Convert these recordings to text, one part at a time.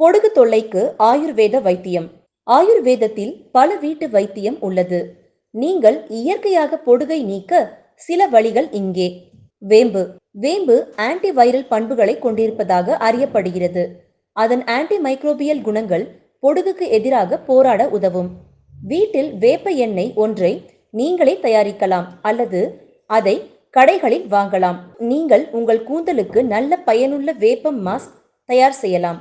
பொடுகு தொல்லைக்கு ஆயுர்வேத வைத்தியம். ஆயுர்வேதத்தில் பல வீட்டு வைத்தியம் உள்ளது. நீங்கள் இயற்கையாக பொடுகை நீக்க சில வழிகள் இங்கே. வேம்பு. வேம்பு ஆன்டி வைரல் பண்புகளை கொண்டிருப்பதாக அறியப்படுகிறது. அதன் ஆன்டி மைக்ரோபியல் குணங்கள் பொடுகுக்கு எதிராக போராட உதவும். வீட்டில் வேப்ப எண்ணெய் ஒன்றை நீங்களே தயாரிக்கலாம் அல்லது அதை கடைகளில் வாங்கலாம். நீங்கள் உங்கள் கூந்தலுக்கு நல்ல பயனுள்ள வேப்பம் மாஸ்க் தயார் செய்யலாம்.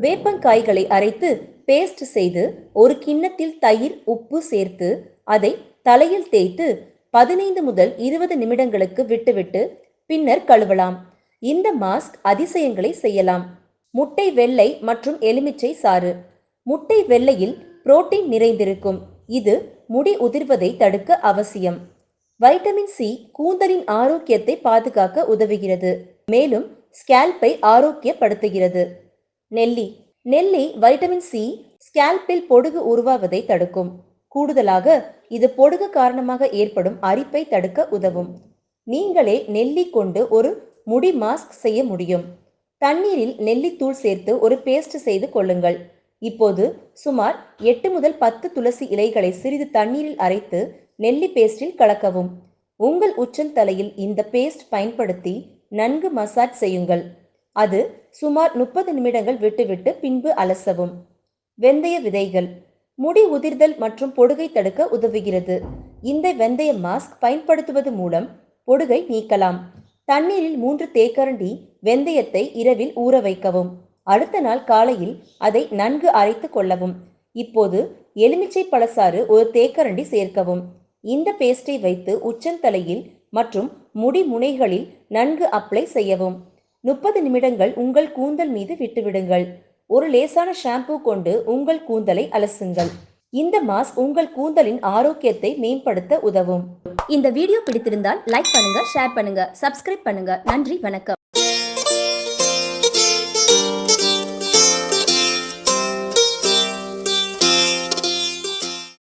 வேப்பங்காய்களை அரைத்து பேஸ்ட் செய்து ஒரு கிண்ணத்தில் தயிர் உப்பு சேர்த்து அதை தலையில் தேய்த்து பதினைந்து முதல் இருபது நிமிடங்களுக்கு விட்டுவிட்டு பின்னர் கழுவலாம். இந்த மாஸ்க் அதிசயங்களை செய்யலாம். முட்டை வெள்ளை மற்றும் எலுமிச்சை சாறு. முட்டை வெள்ளையில் புரோட்டீன் நிறைந்திருக்கும். இது முடி உதிர்வதை தடுக்க அவசியம். வைட்டமின் சி கூந்தலின் ஆரோக்கியத்தை பாதுகாக்க உதவுகிறது. மேலும் ஸ்கேல்பை ஆரோக்கியப்படுத்துகிறது. நெல்லி. நெல்லி வைட்டமின் சி ஸ்கேல்பில் பொடுகு உருவாவதை தடுக்கும். கூடுதலாக இது பொடுகு காரணமாக ஏற்படும் அரிப்பை தடுக்க உதவும். நீங்களே நெல்லி கொண்டு ஒரு முடி மாஸ்க் செய்ய முடியும். தண்ணீரில் நெல்லித்தூள் சேர்த்து ஒரு பேஸ்ட் செய்து கொள்ளுங்கள். இப்போது சுமார் எட்டு முதல் பத்து துளசி இலைகளை சிறிது தண்ணீரில் அரைத்து நெல்லி பேஸ்டில் கலக்கவும். உங்கள் உச்சந்தலையில் இந்த பேஸ்ட் பயன்படுத்தி நன்கு மசாஜ் செய்யுங்கள். அது சுமார் முப்பது நிமிடங்கள் விட்டுவிட்டு பின்பு அலசவும். வெந்தய விதைகள். முடி உதிர்தல் மற்றும் பொடுகை தடுக்க உதவுகிறது. இந்த வெந்தய மாஸ்க் பயன்படுத்துவது மூலம் பொடுகை நீக்கலாம். தண்ணீரில் மூன்று தேக்கரண்டி வெந்தயத்தை இரவில் ஊற வைக்கவும். அடுத்த நாள் காலையில் அதை நன்கு அரைத்து கொள்ளவும். இப்போது எலுமிச்சை பழசாறு ஒரு தேக்கரண்டி சேர்க்கவும். இந்த பேஸ்டை வைத்து உச்சந்தலையில் மற்றும் முடி முனைகளில் நன்கு அப்ளை செய்யவும். முப்பது நிமிடங்கள் உங்கள் கூந்தல் மீது விட்டுவிடுங்கள். ஒரு லேசான ஷாம்பு கொண்டு உங்கள் கூந்தலை அலசுங்கள். இந்த மாஸ்க் உங்கள் கூந்தலின் ஆரோக்கியத்தை மேம்படுத்த உதவும். இந்த வீடியோ பிடித்திருந்தால் லைக் பண்ணுங்க ஷேர் பண்ணுங்க சப்ஸ்கிரைப் பண்ணுங்க. நன்றி வணக்கம்.